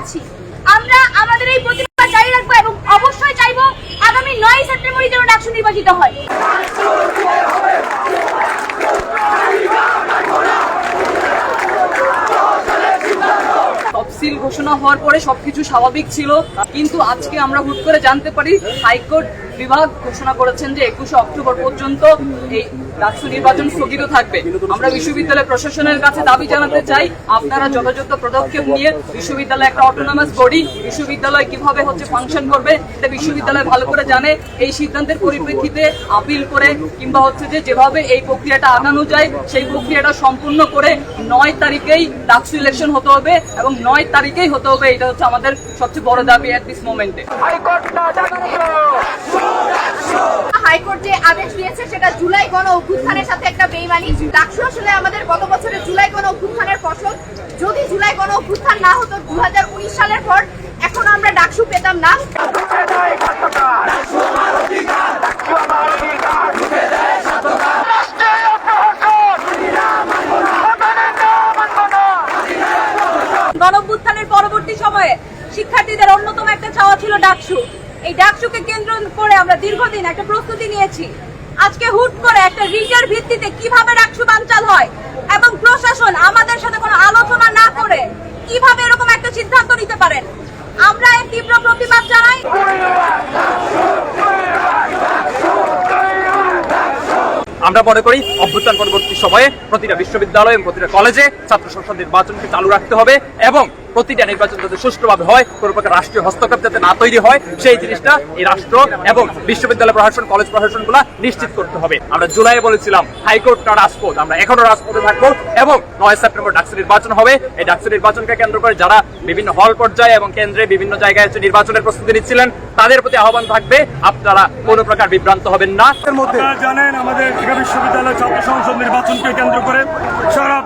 আছি। আমরা আমাদের এই প্রতিবাদ জারি রাখব এবং অবশ্যই চাইব আগামী নয় সেপ্টেম্বরই যেন ডাকসু নির্বাচিত হয়। তফসিল ঘোষণা হওয়ার পরে সবকিছু স্বাভাবিক ছিল, কিন্তু আজকে আমরা হুট করে জানতে পারি হাইকোর্ট বিভাগ ঘোষণা করেছেন যে একুশে অক্টোবর পর্যন্ত এই ডাকসু নির্বাচন স্থগিত থাকবে। আমরা বিশ্ববিদ্যালয় প্রশাসনের কাছে দাবি জানাতে চাই, আপনারা যথাযথ পদক্ষেপ নিয়ে বিশ্ববিদ্যালয় একটা অটোনমাস বডি বিশ্ববিদ্যালয় কীভাবে হচ্ছে ফাংশন করবে, এটা বিশ্ববিদ্যালয় ভালো করে জানে। এই সিদ্ধান্তের পরিপ্রেক্ষিতে আপিল করে কিংবা হচ্ছে যে যেভাবে এই প্রক্রিয়াটা আগানো যায়, সেই প্রক্রিয়াটা সম্পূর্ণ করে নয় তারিখেই ডাকসু ইলেকশন হতে হবে এবং নয় তারিখেই হতে হবে, এটা হচ্ছে আমাদের সবচেয়ে বড় দাবি এট দিস মোমেন্টে হাইকোর্ট যে আদেশ দিয়েছে, সেটা জুলাই গণ অভ্যুত্থানের সাথে একটা বেইমানি। ডাকসু আসলে আমাদের গত বছরের জুলাই গণ অভ্যুত্থানের ফসল। যদি জুলাই গণ অভ্যুত্থান না হতো দু হাজার উনিশ সালের পর এখন আমরা ডাকসু পেতাম না। গণঅভ্যুত্থানের পরবর্তী সময়ে শিক্ষার্থীদের অন্যতম একটা চাওয়া ছিল ডাকসু। এই ডাকসুকে কেন্দ্র করে আমরা দীর্ঘদিন একটা প্রস্তুতি নিয়েছি। আজকে হুট করে একটা রিটের ভিত্তিতে কীভাবে ডাকসু বানচাল হয় এবং প্রশাসন আমাদের সাথে কোনো আলোচনা না করে কীভাবে এরকম একটা সিদ্ধান্ত নিতে পারেন, আমরা এর তীব্র প্রতিবাদ জানাই। আমরা মনে করি অভ্যুত্থান পরবর্তী সময়ে প্রতিটা বিশ্ববিদ্যালয় এবং প্রতিটা কলেজে ছাত্র সংসদ নির্বাচনকে চালু রাখতে হবে এবং প্রতিটা নির্বাচন যাতে সুষ্ঠুভাবে হয়, কোনো প্রকার রাষ্ট্রীয় হস্তক্ষেপ যাতে না তৈরি হয়, সেই জিনিসটা এই রাষ্ট্র এবং বিশ্ববিদ্যালয় প্রশাসন, কলেজ প্রশাসনগুলা নিশ্চিত করতে হবে। আমরা জুলাইয়ে বলেছিলাম হাইকোর্ট না রাজপথ, আমরা এখনও রাজপথে থাকব এবং নয় সেপ্টেম্বর ডাকসু নির্বাচন হবে। এই ডাকসু নির্বাচনকে কেন্দ্র করে যারা বিভিন্ন হল পর্যায়ে এবং কেন্দ্রে বিভিন্ন জায়গায় হচ্ছে নির্বাচনের প্রস্তুতি নিচ্ছিলেন, তাদের প্রতি আহ্বান থাকবে, আপনারা কোনো প্রকার বিভ্রান্ত হবেন না। জানেন আমাদের বিশ্ববিদ্যালয় ছাত্র সংসদ নির্বাচনকে কেন্দ্র করে সারা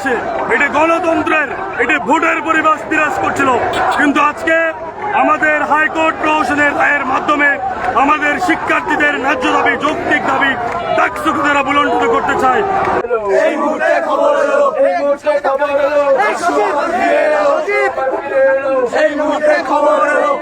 বাংলাদেশে এটি গণতন্ত্রের এটি ভোটের পরিবেশ বিরাজ করছিল। কিন্তু আজকে আমাদের হাইকোর্ট প্রহসনের রায়ের মাধ্যমে আমাদের শিক্ষার্থীদের ন্যায্য দাবি যৌক্তিক দাবি ডাকসুকে তারা বুলন্ডিত করতে চায়। এই মুহূর্তে খবর এলো এই মুহূর্তে খবর এলো এই মুহূর্তে খবর এলো।